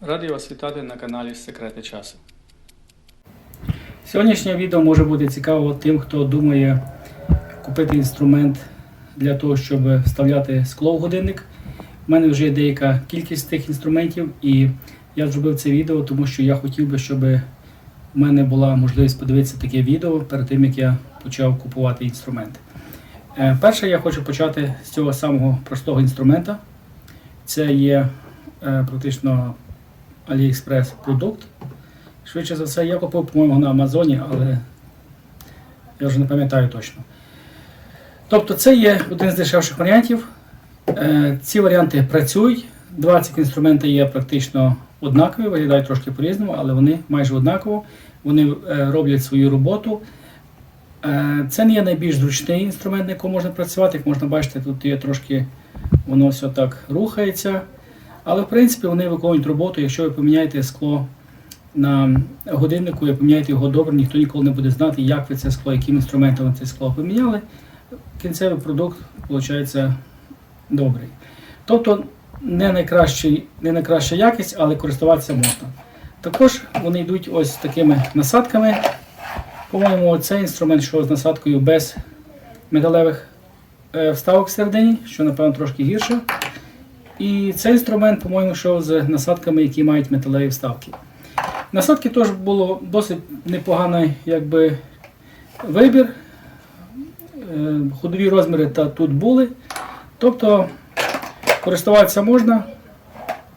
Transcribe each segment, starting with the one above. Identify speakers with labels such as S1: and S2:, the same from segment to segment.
S1: Радий вас вітати на каналі Секрети часу.
S2: Сьогоднішнє відео може бути цікаво тим, хто думає купити інструмент для того, щоб вставляти скло в годинник. У мене вже є деяка кількість тих інструментів, і я зробив це відео, тому що я хотів би, щоб у мене була можливість подивитися таке відео перед тим, як я почав купувати інструменти. Е, Перше, я хочу почати з цього самого простого інструмента. Це є е, практично AliExpress продукт. Швидше за все, я купив, по-моєму, на Амазоні, але я вже не пам'ятаю точно. Тобто це є один з дешевших варіантів. Е, Ці варіанти працюють. Два цих інструменти є практично однакові, виглядають трошки по-різному, але вони майже однаково. Вони е, роблять свою роботу. Е, Це не є найбільш зручний інструмент, на якому можна працювати. Як можна бачити, тут є трошки воно все так рухається. Але в принципі вони виконують роботу, якщо ви поміняєте скло на годиннику, і поміняєте його добре, ніхто ніколи не буде знати, як ви це скло, яким інструментом це скло поміняли. Кінцевий продукт виходить добрий. Тобто не, не найкраща якість, але користуватися можна. Також вони йдуть ось такими насадками. По-моєму, цей інструмент, що з насадкою без металевих е, вставок всередині, що, напевно, трошки гірше. І цей інструмент, по-моєму, йшов з насадками, які мають металеві вставки. Насадки теж було досить непоганий якби, вибір. Е, Ходові розміри та тут були. Тобто користуватися можна.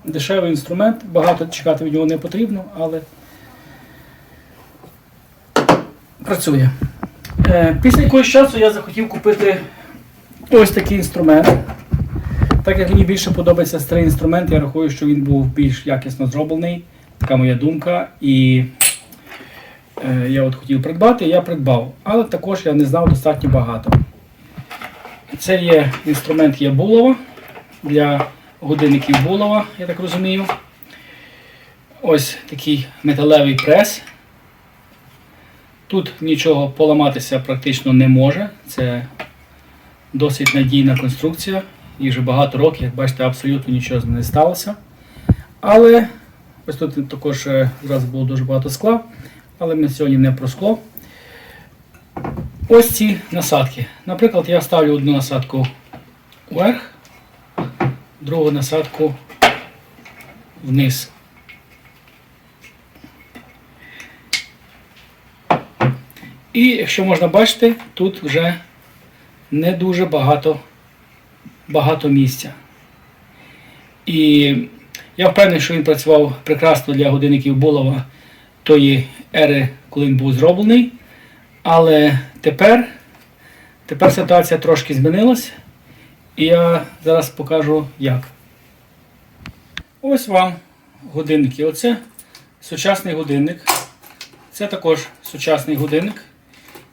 S2: Дешевий інструмент, багато чекати від нього не потрібно, але працює. Е, Після якогось часу я захотів купити ось такий інструмент. Так як мені більше подобається старий інструмент, я рахую, що він був більш якісно зроблений. Така моя думка. І е, я от хотів придбати, я придбав. Але також я не знав достатньо багато. Це є інструмент є Булова для годинників Булова, я так розумію. Ось такий металевий прес. Тут нічого поламатися практично не може. Це досить надійна конструкція. Їй вже багато років, як бачите, абсолютно нічого не сталося. Але ось тут також е, зразу було дуже багато скла, але ми сьогодні не про скло. Ось ці насадки. Наприклад, я ставлю одну насадку вверх, другу насадку вниз. І якщо можна бачити, тут вже не дуже багато багато місця. І я впевнений, що він працював прекрасно для годинників Булова тої ери, коли він був зроблений. Але тепер, тепер ситуація трошки змінилась. І я зараз покажу як. Ось вам годинники. Оце сучасний годинник. Це також сучасний годинник.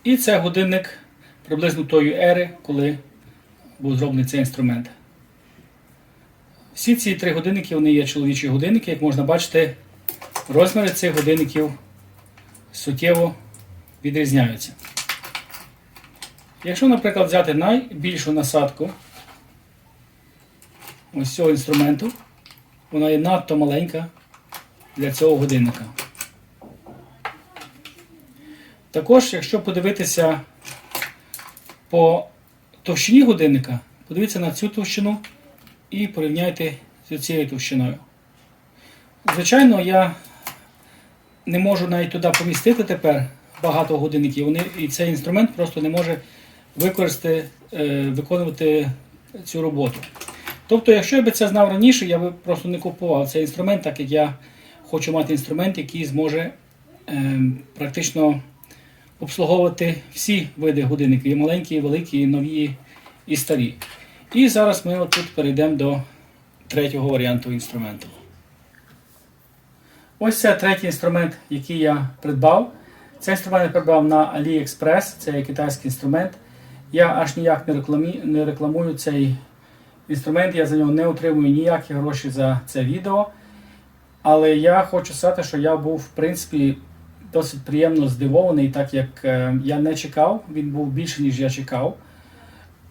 S2: І це годинник приблизно тої ери, коли був зроблений цей інструмент. Всі ці три годинники вони є чоловічі годинники. Як можна бачити, розміри цих годинників суттєво відрізняються. Якщо, наприклад, взяти найбільшу насадку ось цього інструменту, вона є надто маленька для цього годинника. Також, якщо подивитися по товщині годинника, подивіться на цю товщину і порівняйте з цією товщиною. Звичайно, я не можу навіть туди помістити тепер багато годинників. Вони, і цей інструмент просто не може використати, е, виконувати цю роботу. Тобто, якщо я би це знав раніше, я би просто не купував цей інструмент, так як я хочу мати інструмент, який зможе е, практично обслуговувати всі види годинників, і маленькі, і великі, і нові, і старі. І зараз ми тут перейдемо до третього варіанту інструменту. Ось це третій інструмент, який я придбав. Цей інструмент я придбав на AliExpress, це є китайський інструмент. Я аж ніяк не, рекламі... не рекламую цей інструмент, я за нього не отримую ніякі гроші за це відео. Але я хочу сказати, що я був, в принципі, досить приємно здивований, так як е, я не чекав, він був більше, ніж я чекав.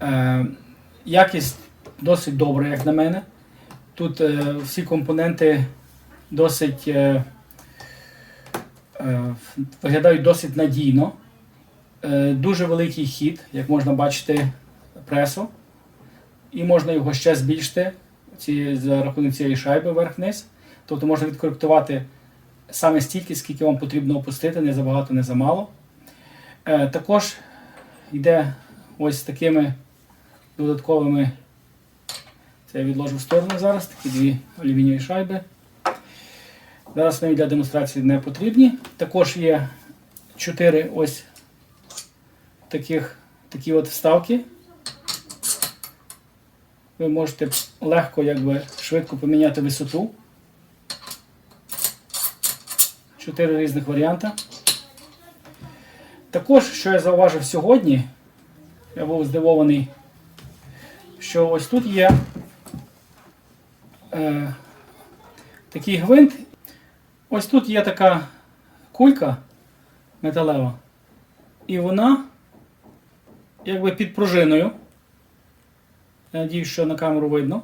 S2: Е, якість досить добра, як на мене. Тут е, всі компоненти досить е, е, виглядають досить надійно. Е, дуже великий хід, як можна бачити, пресу. І можна його ще збільшити ці, за рахунок цієї шайби вверх-вниз. Тобто можна відкоректувати саме стільки, скільки вам потрібно опустити, не забагато, не замало. Е, також йде ось такими додатковими. Це я відложу в сторону зараз, такі дві алюмінієві шайби. Зараз вони для демонстрації не потрібні. Також є чотири ось таких, такі от вставки. Ви можете легко, якби швидко поміняти висоту. Чотири різних варіанти. Також, що я зауважив сьогодні, я був здивований, що ось тут є е, такий гвинт. Ось тут є така кулька металева, і вона якби під пружиною. Я надіюсь, що на камеру видно.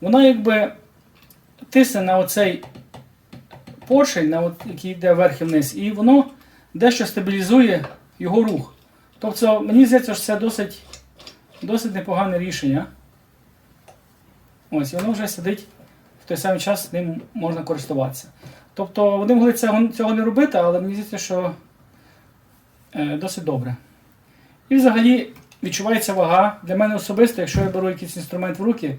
S2: Вона якби тисне на оцей поршень, на от, який йде вверх і вниз, і воно дещо стабілізує його рух. Тобто, мені здається, що це досить, досить непогане рішення. Ось, і воно вже сидить в той самий час ним можна користуватися. Тобто вони могли цього, цього не робити, але мені здається, що е, досить добре. І взагалі відчувається вага. Для мене особисто, якщо я беру якийсь інструмент в руки,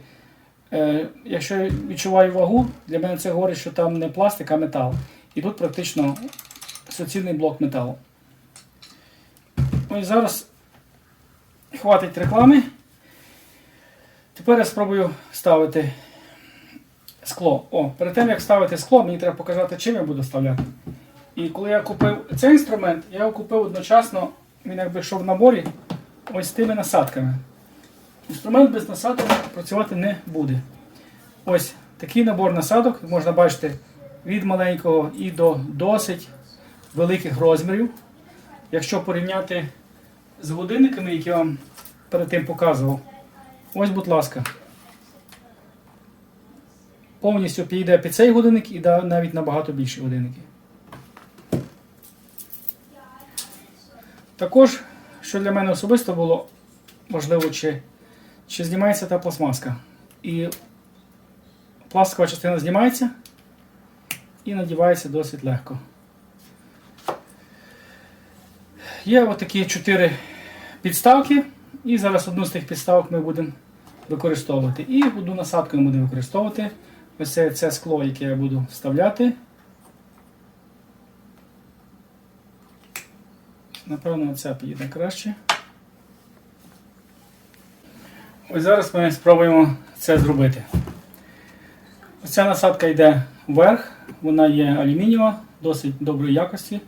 S2: е, якщо я відчуваю вагу, для мене це говорить, що там не пластик, а метал. І тут практично суцільний блок металу. Ось зараз хватить реклами. Тепер я спробую ставити скло. О, перед тим як ставити скло, мені треба показати, чим я буду ставляти. І коли я купив цей інструмент, я його купив одночасно, він якби йшов в наборі ось з тими насадками. Інструмент без насадок працювати не буде. Ось такий набор насадок, як можна бачити, від маленького і до досить великих розмірів. Якщо порівняти з годинниками, які я вам перед тим показував, ось, будь ласка, повністю підійде під цей годинник і навіть набагато більші годинники. Також, що для мене особисто було важливо, чи, чи знімається та пластмаска. І пластикова частина знімається і надівається досить легко. Є отакі чотири підставки, і зараз одну з тих підставок ми будемо використовувати. І одну насадку ми будемо використовувати. Ось це, це скло, яке я буду вставляти. Напевно, ця підійде краще. Ось зараз ми спробуємо це зробити. Ось ця насадка йде вверх, вона є алюмінієва, досить доброї якості.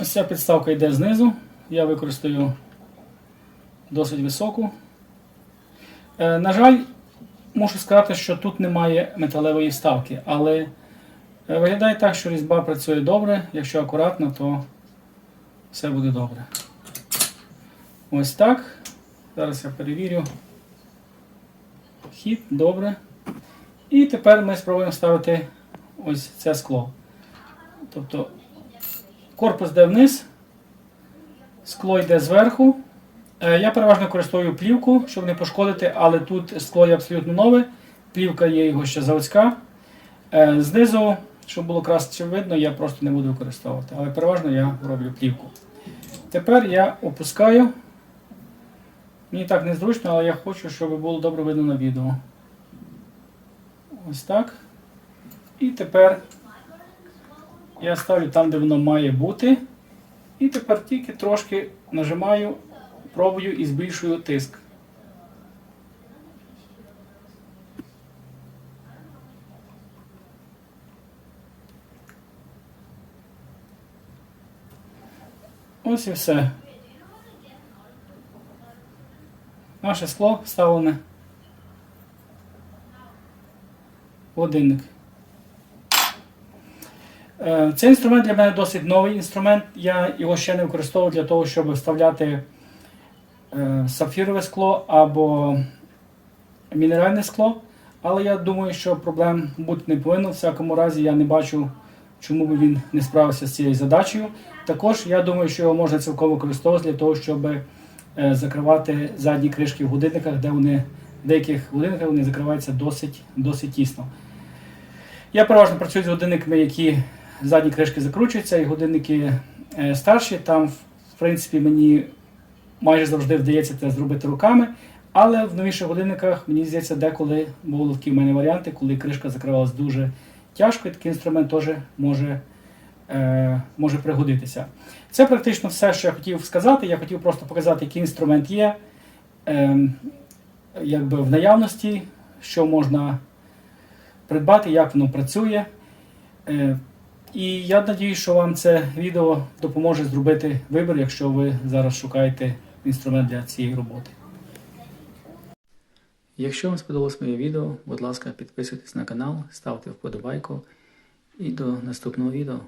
S2: Ось ця підставка йде знизу. Я використаю досить високу. Е, на жаль, мушу сказати, що тут немає металевої вставки, але е, виглядає так, що різьба працює добре. Якщо акуратно, то все буде добре. Ось так. Зараз я перевірю. Хід, добре. І тепер ми спробуємо ставити ось це скло. Тобто корпус йде вниз, скло йде зверху. Е, Я переважно користую плівку, щоб не пошкодити, але тут скло є абсолютно нове. Плівка є його ще заводська. Е, Знизу, щоб було краще видно, я просто не буду використовувати. Але переважно я роблю плівку. Тепер я опускаю. Мені так незручно, але я хочу, щоб було добре видно на відео. Ось так. І тепер я ставлю там, де воно має бути. І тепер тільки трошки нажимаю, пробую і збільшую тиск. Ось і все. Наше скло вставлене. Годинник. Е, Цей інструмент для мене досить новий інструмент. Я його ще не використовував для того, щоб вставляти е, сапфірове скло або мінеральне скло. Але я думаю, що проблем бути не повинно. В всякому разі, я не бачу, чому би він не справився з цією задачею. Також я думаю, що його можна цілком використовувати для того, щоб е, закривати задні кришки в годинниках, де вони в деяких годинниках вони закриваються досить, досить тісно. Я переважно працюю з годинниками, які задні кришки закручуються, і годинники е, старші. Там, в принципі, мені майже завжди вдається це зробити руками. Але в новіших годинниках, мені здається, деколи були такі в мене варіанти, коли кришка закривалась дуже тяжко, і такий інструмент теж може, е, може пригодитися. Це практично все, що я хотів сказати. Я хотів просто показати, який інструмент є, е, якби в наявності, що можна придбати, як воно працює. Е, і я надіюсь, що вам це відео допоможе зробити вибір, якщо ви зараз шукаєте інструмент для цієї роботи.
S1: Якщо вам сподобалось моє відео, будь ласка, підписуйтесь на канал, ставте вподобайку і до наступного відео.